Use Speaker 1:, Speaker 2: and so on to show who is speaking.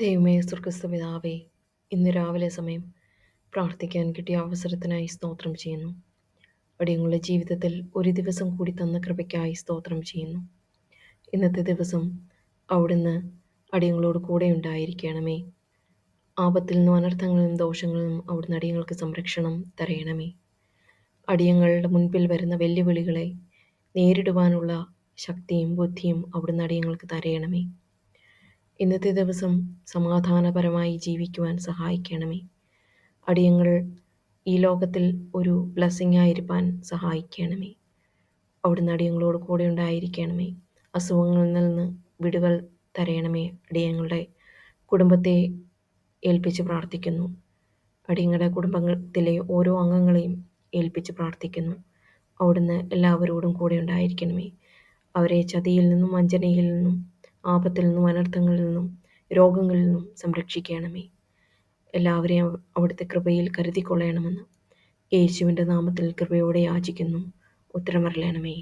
Speaker 1: ദൈവമേ സ്വർഗസ്ഥ പിതാവേ ഇന്ന് രാവിലെ സമയം പ്രാർത്ഥിക്കാൻ കിട്ടിയ അവസരത്തിനായി സ്തോത്രം ചെയ്യുന്നു. അടിയങ്ങളുടെ ജീവിതത്തിൽ ഒരു ദിവസം കൂടി തന്ന കൃപയ്ക്കായി സ്തോത്രം ചെയ്യുന്നു. ഇന്നത്തെ ദിവസം അവിടുന്ന് അടിയങ്ങളോട് കൂടെ ഉണ്ടായിരിക്കണമേ. ആപത്തിൽ നിന്നും ദോഷങ്ങളിൽ നിന്നും അവിടുന്ന് അടിയങ്ങൾക്ക് സംരക്ഷണം തരയണമേ. അടിയങ്ങളുടെ മുൻപിൽ വരുന്ന വെല്ലുവിളികളെ നേരിടുവാനുള്ള ശക്തിയും ബുദ്ധിയും അവിടുന്ന് അടിയങ്ങൾക്ക് തരയണമേ. ഇന്നത്തെ ദിവസം സമാധാനപരമായി ജീവിക്കുവാൻ സഹായിക്കണമേ. അടിയങ്ങൾ ഈ ലോകത്തിൽ ഒരു ബ്ലെസ്സിങ് ആയിരിക്കാൻ സഹായിക്കണമേ. അവിടുന്ന് അടിയങ്ങളോട് കൂടെ ഉണ്ടായിരിക്കണമേ. അസുഖങ്ങളിൽ നിന്ന് വിടുകൾ തരയണമേ അടിയങ്ങളുടെ കുടുംബത്തെ ഏൽപ്പിച്ച് പ്രാർത്ഥിക്കുന്നു. അടിയങ്ങളുടെ കുടുംബത്തിലെ ഓരോ അംഗങ്ങളെയും ഏൽപ്പിച്ച് പ്രാർത്ഥിക്കുന്നു. അവിടുന്ന് എല്ലാവരോടും കൂടെ ഉണ്ടായിരിക്കണമേ. അവരെ ചതിയിൽ നിന്നും വഞ്ചനയിൽ നിന്നും ആപത്തിൽ നിന്നും അനർത്ഥങ്ങളിൽ നിന്നും രോഗങ്ങളിൽ നിന്നും സംരക്ഷിക്കണമേ. എല്ലാവരെയും അവിടുത്തെ കൃപയിൽ കരുതിക്കൊള്ളണമെന്ന് യേശുവിന്റെ നാമത്തിൽ കൃപയോടെ യാചിക്കുന്നു. ഉത്തരമറിയണമേ